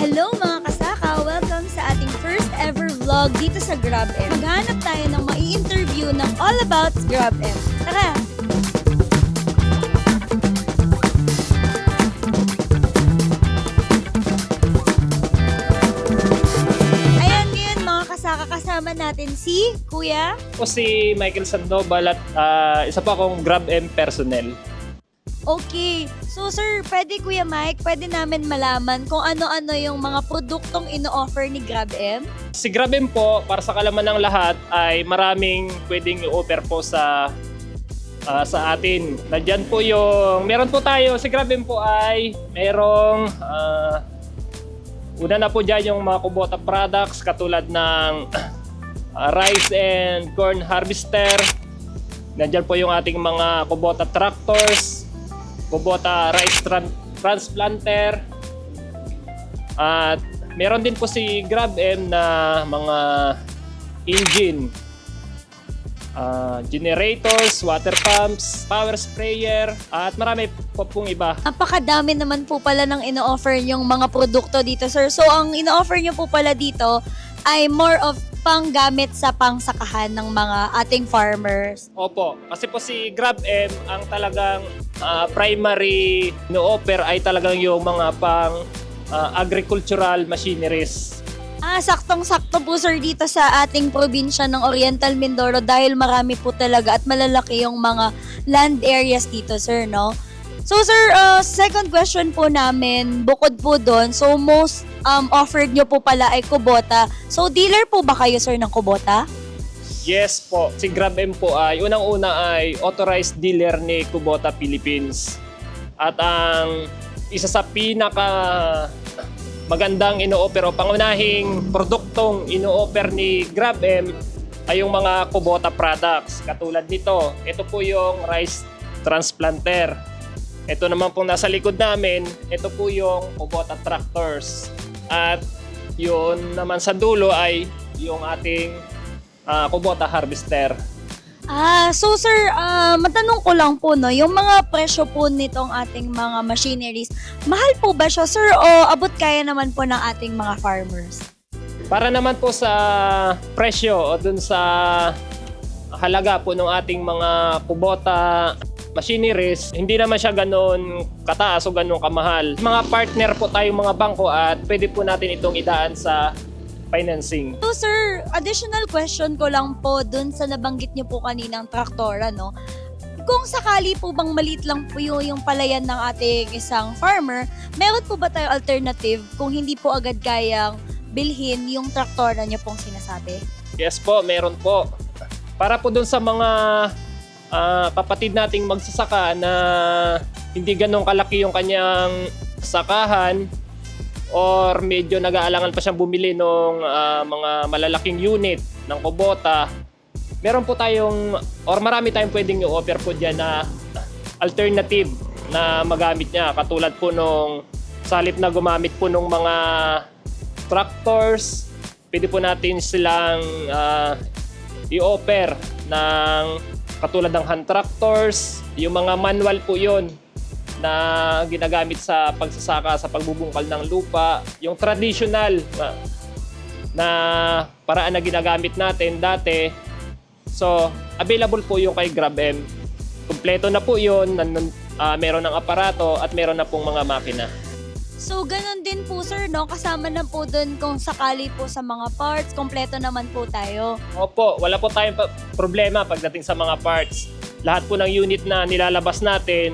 Hello mga kasaka! Welcome sa ating first ever vlog dito sa GrabM. Maghanap tayo ng mai-interview ng all about GrabM. Tara! Ayan ngayon mga kasaka, kasama natin si Kuya. Ako si Michael Sandoval at ah, isa pa akong Grab M personnel. Okay. So sir, pwede Kuya Mike, pwede namin malaman kung ano-ano yung mga produktong ino-offer ni GrabM? Si Grab M po, para sa kalaman ng lahat, ay maraming pwedeng i-offer po sa ah, sa atin. Nandyan po yung, meron po tayo, si Grab M po ay merong, ah, una na po dyan yung mga Kubota products katulad ng ah, rice and corn harvester. Nandyan po yung ating mga Kubota tractors, Kubota rice tran- transplanter, at meron din po si Grab M na mga engine, ah, generators, water pumps, power sprayer, at marami po pong iba. Napakadami naman po pala ng ino-offer yung mga produkto dito, sir. So, ang ino-offer nyo po pala dito ay more of panggamit sa pangsakahan ng mga ating farmers. Opo, kasi po si Grab M ang talagang ah, primary no-offer ay talagang yung mga pang ah, agricultural machineries. Ah, saktong-sakto po sir dito sa ating probinsya ng Oriental Mindoro dahil marami po talaga at malalaki yung mga land areas dito, sir, no? So, sir, uh, second question po namin, bukod po doon, so most um, offered nyo po pala ay Kubota. So, dealer po ba kayo, sir, ng Kubota? Yes po, si Grab M po ay unang-una ay authorized dealer ni Kubota Philippines. At ang isa sa pinaka magandang ino-offer o pangunahing produktong ino-offer ni Grab M ay yung mga Kubota products. Katulad nito, ito po yung rice transplanter. Ito naman pong nasa likod namin, ito po yung Kubota tractors. At yun naman sa dulo ay yung ating ah, Kubota harvester. Ah, so sir, ah, matanong ko lang po, no, yung mga presyo po nitong ating mga machineries, mahal po ba siya, sir, o abot kaya naman po ng ating mga farmers? Para naman po sa presyo o dun sa halaga po ng ating mga Kubota machineries, hindi naman siya ganun kataas o ganun kamahal. Mga partner po tayong mga bangko at pwede po natin itong idaan sa financing. So sir, additional question ko lang po dun sa nabanggit niyo po kaninang traktora, no? Kung sakali po bang maliit lang po yung, yung palayan ng ating isang farmer, meron po ba tayo alternative kung hindi po agad kayang bilhin yung traktora niyo pong sinasabi? Yes po, meron po. Para po dun sa mga ah, kapatid nating magsasaka na hindi ganun kalaki yung kanyang sakahan or medyo nag-aalangan pa siyang bumili ng mga malalaking unit ng Kubota, meron po tayong or marami tayong pwedeng i-offer po dyan na alternative na magamit niya. Katulad po nung sa halip na gumamit po nung mga tractors, pwede po natin silang ah, i-offer ng katulad ng hand tractors, yung mga manual po yon na ginagamit sa pagsasaka sa pagbubungkal ng lupa, yung traditional na, na paraan na ginagamit natin dati. So, available po yung kay GrabM. Kumpleto na po yun, nan, ah, meron ng aparato at meron na pong mga makina. So, ganun din po sir, no? Kasama na po dun kung sakali po sa mga parts, kompleto naman po tayo. Opo, wala po tayong problema pagdating sa mga parts. Lahat po ng unit na nilalabas natin,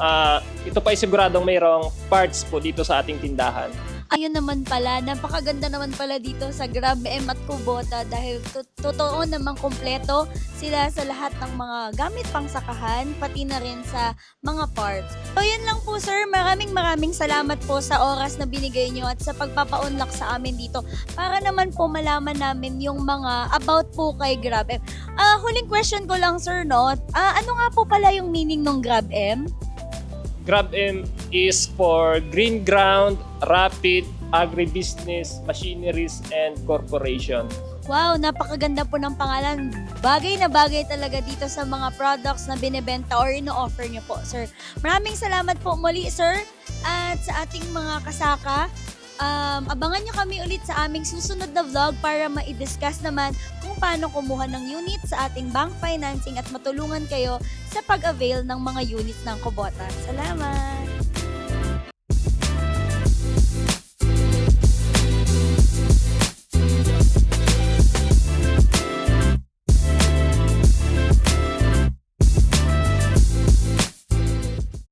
ah, ito pa ay siguradong mayroong parts po dito sa ating tindahan. Ayun naman pala, napakaganda naman pala dito sa Grab M at Kubota dahil to- totoo namang kompleto sila sa lahat ng mga gamit pang sakahan, pati na rin sa mga parts. So yun lang po sir, maraming maraming salamat po sa oras na binigay nyo at sa pagpapaunlak sa amin dito para naman po malaman namin yung mga about po kay Grab M. Ah, huling question ko lang sir, no? Ah, ano nga po pala yung meaning ng Grab M? GrabM is for Green Ground, Rapid, Agribusiness, Machineries, and Corporation. Wow, napakaganda po ng pangalan. Bagay na bagay talaga dito sa mga products na binebenta or ino-offer nyo po, sir. Maraming salamat po muli, sir. At sa ating mga kasaka, Um, abangan nyo kami ulit sa aming susunod na vlog para ma-discuss naman kung paano kumuha ng unit sa ating bank financing at matulungan kayo sa pag-avail ng mga units ng Kubota. Salamat!